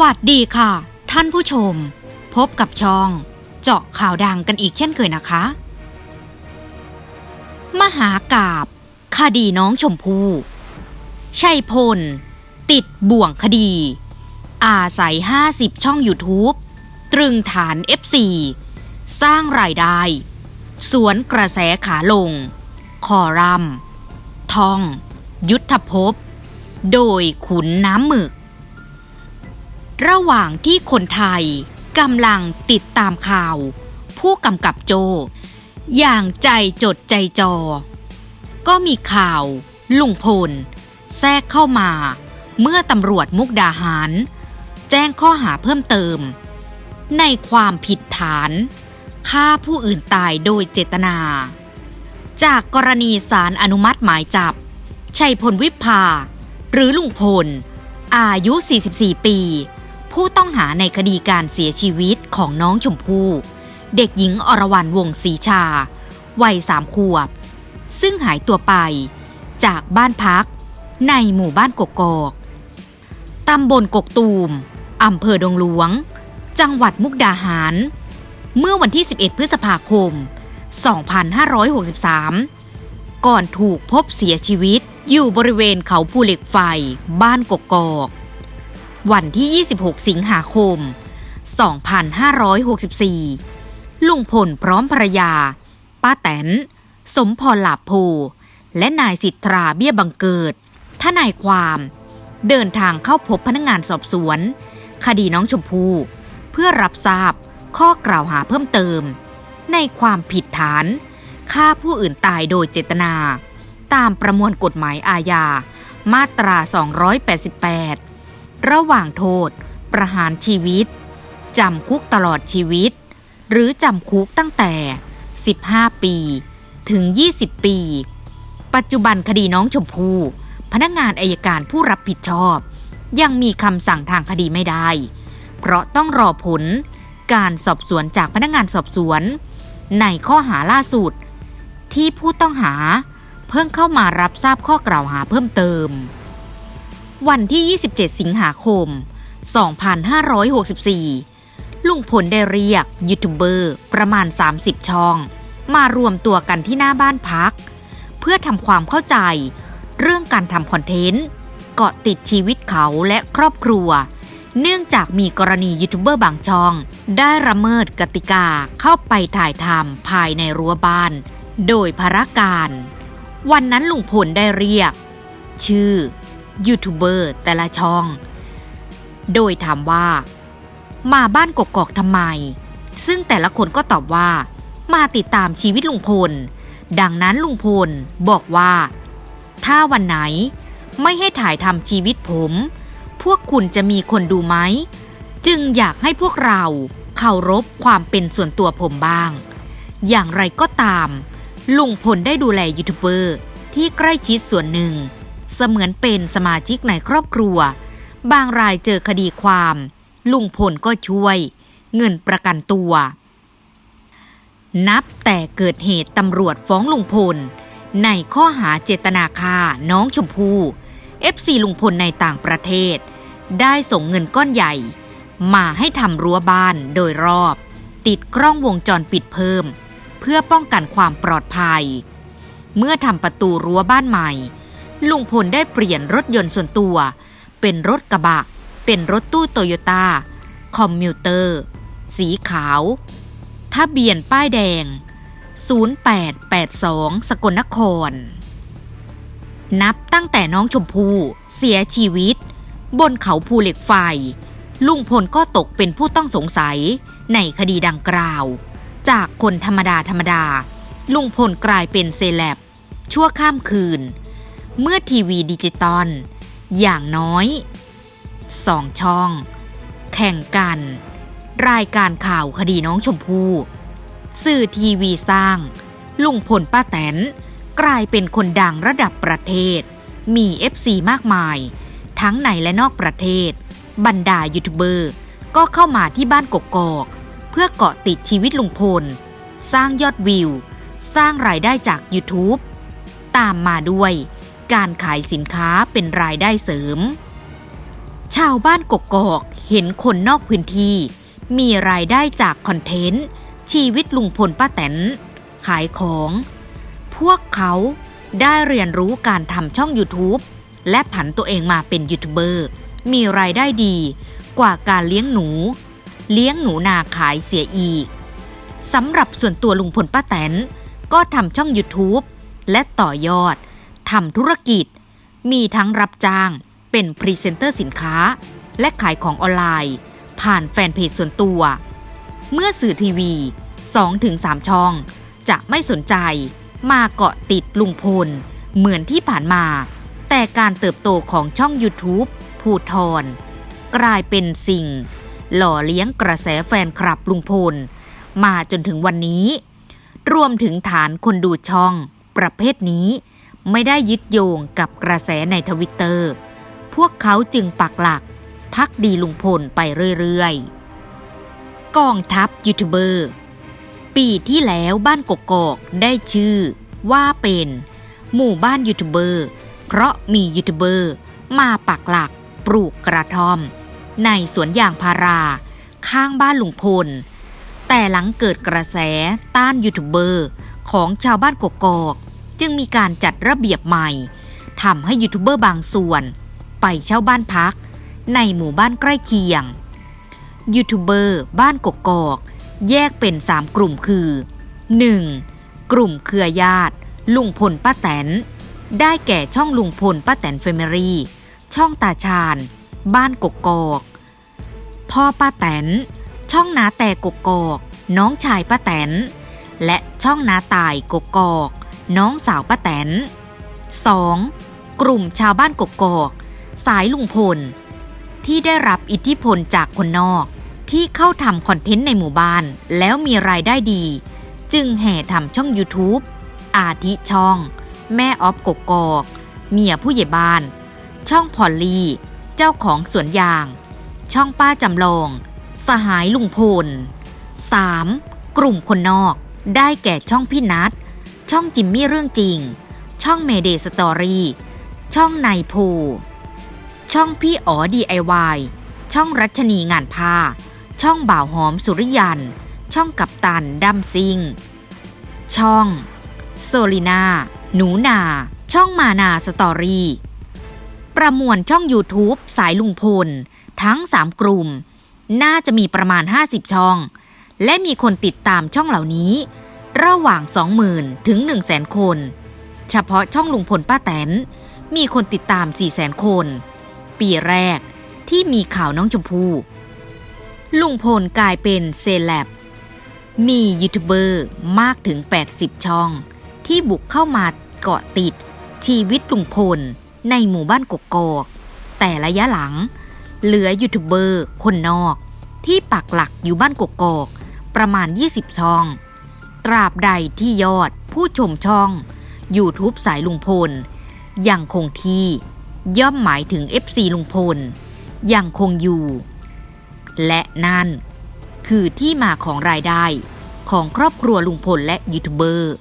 สวัสดีค่ะ ท่านผู้ชม พบกับช่อง เจาะข่าวดังกันอีกเช่นเคยนะคะ มหากาบคดีน้องชมพู่ชัยพล ติดบ่วงคดี อาศัย 50 ช่อง YouTube ตรึงฐาน FC สร้างรายได้ สวนกระแสขาลง คอรัมทอง ยุทธภพ โดยขุนน้ำหมึก ระหว่างที่คนไทยกำลังติดตามข่าว ผู้กำกับโจ อย่างใจจดใจจอ ก็มีข่าว ลุงพล แทรกเข้ามา เมื่อตำรวจมุกดาหาร แจ้งข้อหาเพิ่มเติม ในความผิดฐานฆ่าผู้อื่นตายโดยเจตนา จากกรณีสารอนุมัติหมายจับ ชัยพลวิภา หรือลุงพล อายุ 44 ปี ผู้ต้องหาในคดีการเสียชีวิตของน้องชมพู่เด็กหญิงอรวรรณวงศรีชา วัยสามขวบ ซึ่งหายตัวไป จากบ้านพัก ในหมู่บ้านกกอกตำบลกกตูมอำเภอดงหลวง จังหวัดมุกดาหาร เมื่อวันที่ 11 พฤษภาคม 2563 ก่อนถูกพบเสียชีวิตอยู่บริเวณเขาภูเหล็กไฟ บ้านกกอก วันที่ 26 สิงหาคม 2564 ลุงพลพร้อมภรรยา ป้าแตน สมพรหลาโพ และนายสิทธาเบี้ยบังเกิด ทนายความ เดินทางเข้าพบพนักงานสอบสวน คดีน้องชมพู่เพื่อรับทราบข้อกล่าวหาเพิ่มเติม ในความผิดฐานฆ่าผู้อื่นตายโดยเจตนา ตามประมวลกฎหมายอาญา มาตรา 288 ระหว่างโทษ ประหารชีวิต จำคุกตลอดชีวิต หรือจำคุกตั้งแต่ 15 ปี ถึง 20 ปี ปัจจุบันคดีน้องชมพู่พนักงานอายการผู้รับผิดชอบ ยังมีคำสั่งทางคดีไม่ได้ เพราะต้องรอผล การสอบสวนจากพนักงานสอบสวน ในข้อหาล่าสุด ที่ผู้ต้องหาเพิ่งเข้ามารับทราบข้อกล่าวหาเพิ่มเติม วันที่ 27 สิงหาคม 2564 ลุงพลได้เรียกยูทูบเบอร์ประมาณ 30 ช่อง มารวมตัวกันที่หน้าบ้านพัก เพื่อทำความเข้าใจ เรื่องการทำคอนเทนต์ เกาะติดชีวิตเขาและครอบครัว เนื่องจากมีกรณียูทูบเบอร์บางช่อง ได้ละเมิดกติกาเข้าไปถ่ายทำภายในรั้วบ้าน โดยพรการ วันนั้นลุงพลได้เรียก ชื่อ ยูทูบเบอร์แต่ละช่อง โดยถามว่า มาบ้านกกอกทำไม ซึ่งแต่ละคนก็ตอบว่า มาติดตามชีวิตลุงพล ดังนั้นลุงพลบอกว่า ถ้าวันไหนไม่ให้ถ่ายทำชีวิตผม พวกคุณจะมีคนดูไหม จึงอยากให้พวกเราเคารพความเป็นส่วนตัวผมบ้าง อย่างไรก็ตาม ลุงพลได้ดูแลยูทูบเบอร์ที่ใกล้ชิดส่วนหนึ่ง เสมือนเป็นสมาชิกในครอบครัว บางรายเจอคดีความ ลุงพลก็ช่วย เงินประกันตัว นับแต่เกิดเหตุตำรวจฟ้องลุงพล ในข้อหาเจตนาฆ่าน้องชมพู่ FC ลุงพลในต่างประเทศ ได้ส่งเงินก้อนใหญ่ มาให้ทำรั้วบ้านโดยรอบ ติดกล้องวงจรปิดเพิ่ม เพื่อป้องกันความปลอดภัย เมื่อทำประตูรั้วบ้านใหม่ ลุงพลได้เปลี่ยนรถยนต์ส่วนตัว เป็นรถกระบะ เป็นรถตู้โตโยต้าคอมมิวเตอร์ สีขาวทะเบียนป้ายแดง 0882 สกลนคร นับตั้งแต่น้องชมพู่เสียชีวิต บนเขาภูเหล็กไฟ ลุงพลก็ตกเป็นผู้ต้องสงสัยในคดีดังกล่าว จากคนธรรมดาธรรมดา ลุงพลกลายเป็นเซเลบชั่วข้ามคืน เมื่อทีวีดิจิตอลอย่างน้อยสองช่อง แข่งกัน รายการข่าวคดีน้องชมพู่สื่อทีวีสร้าง ลุงพลป้าแตน กลายเป็นคนดังระดับประเทศ มี FC มากมาย ทั้งในและนอกประเทศ บรรดายูทูบเบอร์ ก็เข้ามาที่บ้านกกอก เพื่อเกาะติดชีวิตลุงพล สร้างยอดวิว สร้างรายได้จาก YouTube ตามมาด้วย การขายสินค้าเป็นรายได้เสริม ชาวบ้านกกอกเห็นคนนอกพื้นที่ มีรายได้จากคอนเทนต์ ชีวิตลุงพลป้าแตน ขายของ พวกเขาได้เรียนรู้การทำช่อง YouTube และผันตัวเองมาเป็นยูทูบเบอร์ มีรายได้ดีกว่าการเลี้ยงหนู เลี้ยงหนูนาขายเสียอีกสำหรับส่วนตัวลุงพลป้าแตน ก็ทำช่อง YouTube และต่อยอด ทำธุรกิจ มีทั้งรับจ้าง เป็นพรีเซนเตอร์สินค้า และขายของออนไลน์ ผ่านแฟนเพจส่วนตัว เมื่อสื่อทีวี 2-3 ช่อง จะไม่สนใจ มาเกาะติดลุงพล เหมือนที่ผ่านมา แต่การเติบโตของช่อง YouTube ภูทรกลายเป็นสิ่ง หล่อเลี้ยงกระแสแฟนคลับลุงพล มาจนถึงวันนี้ รวมถึงฐานคนดูช่องประเภทนี้ ไม่ได้ยึดโยงกับกระแสในทวิตเตอร์ พวกเขาจึงปักหลัก พักดีลุงพลไปเรื่อยๆ กองทัพยูทูบเบอร์ ปีที่แล้วบ้านกกอกได้ชื่อว่าเป็น หมู่บ้านยูทูบเบอร์ เพราะมียูทูบเบอร์มาปักหลักปลูกกระท่อม ในสวนยางพารา ข้างบ้านลุงพล แต่หลังเกิดกระแสต้านยูทูบเบอร์ของชาวบ้านกกอก จึงมีการจัดระเบียบใหม่ทำให้ยูทูบเบอร์บางส่วน ไปเช่าบ้านพัก ในหมู่บ้านใกล้เคียงยูทูบเบอร์บ้านกกอกแยกเป็น 3 กลุ่มคือ 1. กลุ่มเครือญาติ ลุงพลป้าแตน ได้แก่ช่องลุงพลป้าแตนเฟมิลี่ ช่องตาชาญ บ้านกกอก พ่อป้าแตน ช่องนาแต่กกอก น้องชายป้าแตน และช่องนาตายกกอก น้องสาวป้าแตน 2. กลุ่มชาวบ้านกกอก สายลุงพล ที่ได้รับอิทธิพลจากคนนอก ที่เข้าทำคอนเทนต์ในหมู่บ้าน แล้วมีรายได้ดี จึงแห่ทำช่อง YouTube อาทิช่อง แม่ออฟกกอก เมียผู้ใหญ่บ้าน ช่องพอลลีเจ้าของสวนยาง ช่องป้าจำลอง สหายลุงพล 3. กลุ่มคนนอกได้แก่ช่องพี่นัท ช่องจิมมี่เรื่องจริง ช่องเมเดสตอรี่ ช่องนายภู ช่องพี่อ๋อ DIY ช่องรัชนีงานผ้า ช่องบ่าวหอมสุริยัน ช่องกับตันดัมซิง ช่อง โซลินา หนูนา ช่องมานาสตอรี่ ประมวลช่อง YouTube สายลุงพล ทั้ง 3 กลุ่ม น่าจะมีประมาณ 50 ช่อง และมีคนติดตามช่องเหล่านี้ ระหว่าง 20,000 ถึง 100,000 คน เฉพาะช่องลุงพลป้าแตน มีคนติดตาม 400,000 คน ปีแรกที่มีข่าวน้องชมพู่ลุงพลกลายเป็นเซเลบมียูทูบเบอร์มากถึง 80 ช่อง ที่บุกเข้ามาเกาะติด ชีวิตลุงพลในหมู่บ้านกกอกแต่ระยะหลัง เหลือยูทูบเบอร์คนนอก ที่ปักหลักอยู่บ้านกกอกประมาณ 20 ช่อง ราบใดที่ยอดผู้ชมช่อง YouTube สายลุงพล ยังคงที่ย่อมหมายถึง FC ลุงพล ยังคงอยู่ และนั่น คือที่มาของรายได้ของครอบครัวลุงพลและยูทูบเบอร์